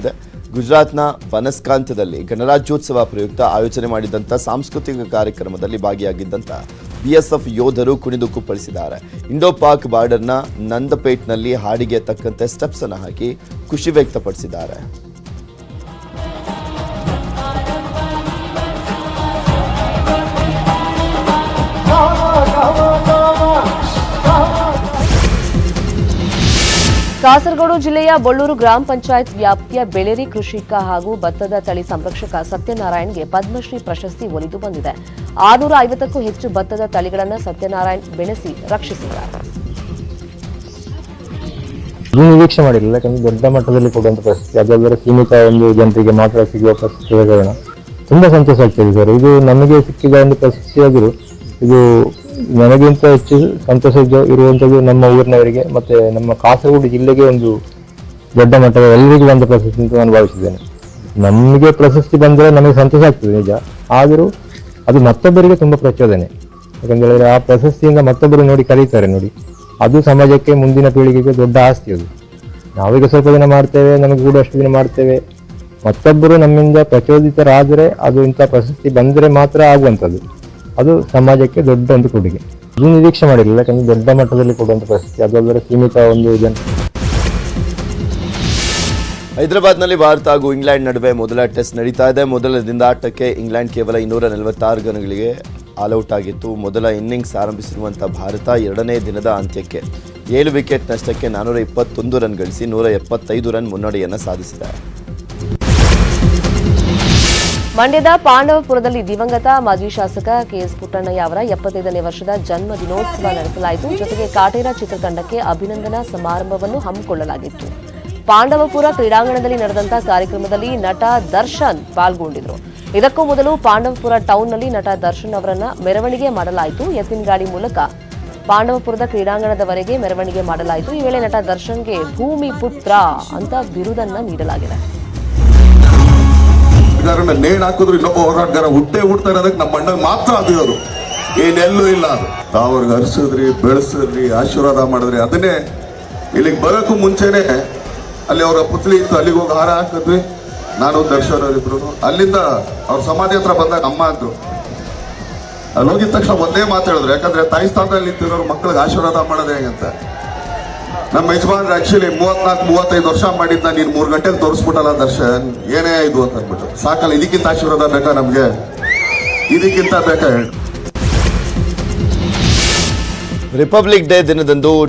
ಇದೆ ಗುಜರಾತ್ನ ಬನಸ್ಕಾಂತದಲ್ಲಿ ಗಣರಾಜ್ಯೋತ್ಸವ ಪ್ರಯುಕ್ತ ಆಯೋಜನೆ ಮಾಡಿದಂಥ ಸಾಂಸ್ಕೃತಿಕ ಕಾರ್ಯಕ್ರಮದಲ್ಲಿ ಭಾಗಿಯಾಗಿದ್ದಂಥ ಬಿಎಸ್ಎಫ್ ಯೋಧರು ಕುಣಿದು ಕುಪ್ಪಳಿಸಿದ್ದಾರೆ ಇಂಡೋ ಪಾಕ್ ಬಾರ್ಡರ್ನ ನಂದಪೇಟ್ನಲ್ಲಿ ಹಾಡಿಗೆ ತಕ್ಕಂತೆ ಸ್ಟೆಪ್ಸ್ ಅನ್ನು ಹಾಕಿ ಖುಷಿ ವ್ಯಕ್ತಪಡಿಸಿದ್ದಾರೆ. ಕಾಸರಗೋಡು ಜಿಲ್ಲೆಯ ಬೊಳ್ಳೂರು ಗ್ರಾಮ ಪಂಚಾಯತ್ ವ್ಯಾಪ್ತಿಯ ಬೆಳೆರಿ ಕೃಷಿಕ ಹಾಗೂ ಭತ್ತದ ತಳಿ ಸಂರಕ್ಷಕ ಸತ್ಯನಾರಾಯಣ್ಗೆ ಪದ್ಮಶ್ರೀ ಪ್ರಶಸ್ತಿ ಒಲಿದು ಬಂದಿದೆ. ಆರುನೂರ ಐವತ್ತಕ್ಕೂ ಹೆಚ್ಚು ಭತ್ತದ ತಳಿಗಳನ್ನು ಸತ್ಯನಾರಾಯಣ್ ಬೆಳೆಸಿ ರಕ್ಷಿಸಿದ್ದಾರೆ. ನಿರೀಕ್ಷೆ ಮಾಡಿರಲಿಲ್ಲ, ಯಾಕಂದ್ರೆ ದೊಡ್ಡ ಮಟ್ಟದಲ್ಲಿ ಕೊಡುವಂತ ಪ್ರಶಸ್ತಿ. ಅದಾದರೆ ಸೀಮಿತ ಒಂದು ಜನರಿಗೆ ಮಾತ್ರ ಸಿಗುವ ಪರಿಸ್ಥಿತಿ ತುಂಬ ಸಂತೋಷ ಆಗ್ತದೆ ಸರ್. ಇದು ನಮಗೆ ಸಿಕ್ಕಿದ ಒಂದು ಪ್ರಶಸ್ತಿ ಆದರೂ ಇದು ನನಗಿಂತ ಹೆಚ್ಚು ಸಂತೋಷ ಇರುವಂಥದ್ದು ನಮ್ಮ ಊರಿನವರಿಗೆ ಮತ್ತೆ ನಮ್ಮ ಕಾಸರಗೋಡು ಜಿಲ್ಲೆಗೆ ಒಂದು ದೊಡ್ಡ ಮಟ್ಟದ ಎಲ್ಲರಿಗೂ ಬಂದ ಪ್ರಶಸ್ತಿ ಅಂತ ನಾನು ಭಾವಿಸಿದ್ದೇನೆ. ನಮಗೆ ಪ್ರಶಸ್ತಿ ಬಂದರೆ ನಮಗೆ ಸಂತೋಷ ಆಗ್ತದೆ, ನಿಜ. ಆದರೂ ಅದು ಮತ್ತೊಬ್ಬರಿಗೆ ತುಂಬ ಪ್ರಚೋದನೆ. ಯಾಕಂದ್ರೆ ಆ ಪ್ರಶಸ್ತಿಯಿಂದ ಮತ್ತೊಬ್ಬರು ನೋಡಿ ಕರೀತಾರೆ ನೋಡಿ. ಅದು ಸಮಾಜಕ್ಕೆ ಮುಂದಿನ ಪೀಳಿಗೆಗೆ ದೊಡ್ಡ ಆಸ್ತಿ ಅದು. ನಾವೀಗ ಸ್ವಲ್ಪ ದಿನ ಮಾಡ್ತೇವೆ, ನಮಗೆ ಕೂಡ ಅಷ್ಟು ದಿನ ಮಾಡ್ತೇವೆ. ಮತ್ತೊಬ್ಬರು ನಮ್ಮಿಂದ ಪ್ರಚೋದಿತರಾದರೆ ಅದು ಇಂಥ ಪ್ರಶಸ್ತಿ ಬಂದರೆ ಮಾತ್ರ ಆಗುವಂಥದ್ದು. ಅದು ಸಮಾಜಕ್ಕೆ ದೊಡ್ಡ ಒಂದು ಕೊಡುಗೆ. ಇದು ನಿರೀಕ್ಷೆ ಮಾಡಿರಲಿಲ್ಲ, ಯಾಕಂದ್ರೆ ದೊಡ್ಡ ಮಟ್ಟದಲ್ಲಿ ಕೊಡುವಂತ ಪರಿಸ್ಥಿತಿ. ಅದಲ್ಲದೆ ಸೀಮಿತ ಒಂದು ಜನ ಹೈದರಾಬಾದ್ನಲ್ಲಿ ಭಾರತ ಹಾಗೂ ಇಂಗ್ಲೆಂಡ್ ನಡುವೆ ಮೊದಲ ಟೆಸ್ಟ್ ನಡೀತಾ ಇದೆ. ಮೊದಲ ದಿಂದಾಟಕ್ಕೆ ಇಂಗ್ಲೆಂಡ್ ಕೇವಲ ಇನ್ನೂರ ನಲವತ್ತಾರು ಗನಗಳಿಗೆ ಆಲ್ಔಟ್ ಆಗಿತ್ತು. ಮೊದಲ ಇನ್ನಿಂಗ್ಸ್ ಆರಂಭಿಸಿರುವಂಥ ಭಾರತ ಎರಡನೇ ದಿನದ ಅಂತ್ಯಕ್ಕೆ ಏಳು ವಿಕೆಟ್ ನಷ್ಟಕ್ಕೆ ನಾನ್ನೂರ ಇಪ್ಪತ್ತೊಂದು ರನ್ ಗಳಿಸಿ ನೂರ ಎಪ್ಪತ್ತೈದು ರನ್ ಮುನ್ನಡೆಯನ್ನು ಸಾಧಿಸಿದೆ. ಮಂಡ್ಯದ ಪಾಂಡವಪುರದಲ್ಲಿ ದಿವಂಗತ ಮಾಜಿ ಶಾಸಕ ಕೆಎಸ್ ಪುಟ್ಟಣ್ಣಯ್ಯ ಅವರ ಎಪ್ಪತ್ತೈದನೇ ವರ್ಷದ ಜನ್ಮ ದಿನೋತ್ಸವ ನಡೆಸಲಾಯಿತು. ಜೊತೆಗೆ ಕಾಟೇರ ಚಿತ್ರತಂಡಕ್ಕೆ ಅಭಿನಂದನಾ ಸಮಾರಂಭವನ್ನು ಹಮ್ಮಿಕೊಳ್ಳಲಾಗಿತ್ತು. ಪಾಂಡವಪುರ ಕ್ರೀಡಾಂಗಣದಲ್ಲಿ ನಡೆದಂತಹ ಕಾರ್ಯಕ್ರಮದಲ್ಲಿ ನಟ ದರ್ಶನ್ ಪಾಲ್ಗೊಂಡಿದ್ರು. ಇದಕ್ಕೂ ಮೊದಲು ಪಾಂಡವಪುರ ಟೌನ್ನಲ್ಲಿ ನಟ ದರ್ಶನ್ ಅವರನ್ನ ಮೆರವಣಿಗೆ ಮಾಡಲಾಯಿತು. ಎತ್ತಿನ ಗಾಡಿ ಮೂಲಕ ಪಾಂಡವಪುರದ ಕ್ರೀಡಾಂಗಣದವರೆಗೆ ಮೆರವಣಿಗೆ ಮಾಡಲಾಯಿತು. ಈ ವೇಳೆ ನಟ ದರ್ಶನ್ಗೆ ಭೂಮಿ ಪುತ್ರ ಅಂತ ಬಿರುದನ್ನ ನೀಡಲಾಗಿದೆ. ಹೋರಾಟಗಾರನ ನೇಣ್ ಹಾಕಿದ್ರು ಇನ್ನೊಬ್ಬ ಹೋರಾಟಗಾರ ಹುಟ್ಟೆ ಹುಡ್ತಾರೆ ಅದಕ್ಕೆ ನಮ್ಮ ಅಣ್ಣಗೆ ಮಾತ್ರ ಅದು ಏನೆಲ್ಲೂ ಇಲ್ಲ ಅದು. ಅವ್ರಿಗೆ ಹರಿಸಿದ್ರಿ, ಬೆಳೆಸಿದ್ರಿ, ಆಶೀರ್ವಾದ ಮಾಡಿದ್ರಿ. ಅದನ್ನೇ ಇಲ್ಲಿಗೆ ಬರೋಕ್ಕೂ ಮುಂಚೆನೆ ಅಲ್ಲಿ ಅವರ ಪುತ್ಲಿ ಇತ್ತು, ಅಲ್ಲಿಗೆ ಹೋಗಿ ಹಾರ ಹಾಕಿದ್ವಿ. ನಾನು, ದರ್ಶನ್ ಅವರಿಬ್ರು ಅಲ್ಲಿಂದ ಅವ್ರ ಸಮಾಧಿ ಹತ್ರ ಬಂದಾಗ ಅಮ್ಮ ಅಂದ್ರು ಅಲ್ಲಿ ಹೋಗಿದ ತಕ್ಷಣ ಒಂದೇ ಮಾತಾಡಿದ್ರು ಯಾಕಂದ್ರೆ ತಾಯಿ ಸ್ಥಾನದಲ್ಲಿ ನಿಂತಿರೋರು ಮಕ್ಕಳಿಗೆ ಆಶೀರ್ವಾದ ಮಾಡೋದೇ ಹೇಗಂತ ನಮ್ಮ ಯಜಮಾನ್ರು ಆಕ್ಚುಲಿ ಮೂವತ್ನಾಲ್ಕು, ಮೂವತ್ತೈದು ವರ್ಷ ಮಾಡಿದ್ದ ನೀನು ಮೂರು ಗಂಟೆಗೆ ತೋರಿಸ್ಬಿಟ್ಟಲ್ಲ ದರ್ಶನ್. ಏನೇ ಇದು ಅಂತ ಅಂದ್ಬಿಟ್ಟು. ಸಾಕಲ್ಲ, ಇದಕ್ಕಿಂತ ಆಶೀರ್ವಾದ ಬೇಕಾ ನಮ್ಗೆ? ಇದಕ್ಕಿಂತ ಬೇಕಾ ರಿಪಬ್ಲಿಕ್ ಡೇ ದಿನದಂದು